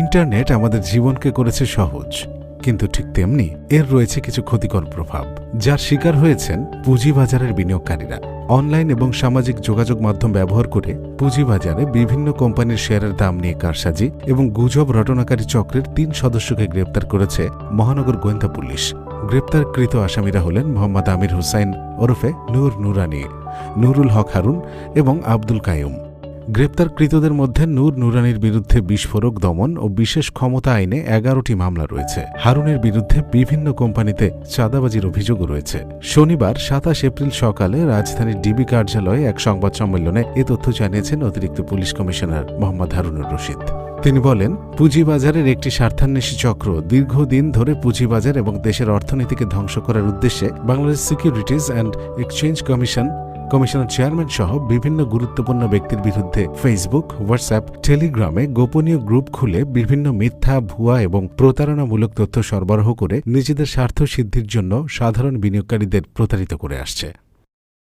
Internet আমাদের জীবনকে করেছে সহজ, কিন্তু ঠিক তেমনি এর রয়েছে কিছু ক্ষতিকর প্রভাব, যার শিকার হয়েছেন পুঁজিবাজারের বিনিয়োগকারীরা। অনলাইন এবং সামাজিক যোগাযোগ মাধ্যম ব্যবহার করে পুঁজিবাজারে বিভিন্ন কোম্পানির শেয়ারের দাম নিয়ে কারসাজি এবং গুজব রটনাকারী চক্রের তিন সদস্যকে গ্রেপ্তার করেছে মহানগর গোয়েন্দা পুলিশ। গ্রেপ্তারকৃত আসামিরা হলেন মোহাম্মদ আমির হুসাইন ওরফে নূর নুরানি, নুরুল হক হারুন এবং আব্দুল কায়ুম গ্রেপ্তারকৃতদের মধ্যে নূর নুরানির বিরুদ্ধে বিস্ফোরক দমন ও বিশেষ ক্ষমতা আইনে এগারোটি মামলা রয়েছে। হারুনের বিরুদ্ধে বিভিন্ন কোম্পানিতে চাঁদাবাজির অভিযোগও রয়েছে। শনিবার সাতাশ এপ্রিল সকালে রাজধানীর ডিবি কার্যালয়ে এক সংবাদ সম্মেলনে এ তথ্য জানিয়েছেন অতিরিক্ত পুলিশ কমিশনার মোহাম্মদ হারুনুর রশিদ। তিনি বলেন, পুঁজিবাজারের একটি স্বার্থান্বেষী চক্র দীর্ঘদিন ধরে পুঁজিবাজার এবং দেশের অর্থনীতিকে ধ্বংস করার উদ্দেশ্যে Bangladesh securities and exchange commission কমিশনের চেয়ারম্যান সহ বিভিন্ন গুরুত্বপূর্ণ ব্যক্তির বিরুদ্ধে ফেসবুক হোয়াটসঅ্যাপ টেলিগ্রামে গোপনীয় গ্রুপ খুলে বিভিন্ন মিথ্যা, ভুয়া এবং প্রতারণামূলক তথ্য সরবরাহ করে নিজেদের স্বার্থ সিদ্ধির জন্য সাধারণ বিনিয়োগকারীদের প্রতারিত করে আসছে।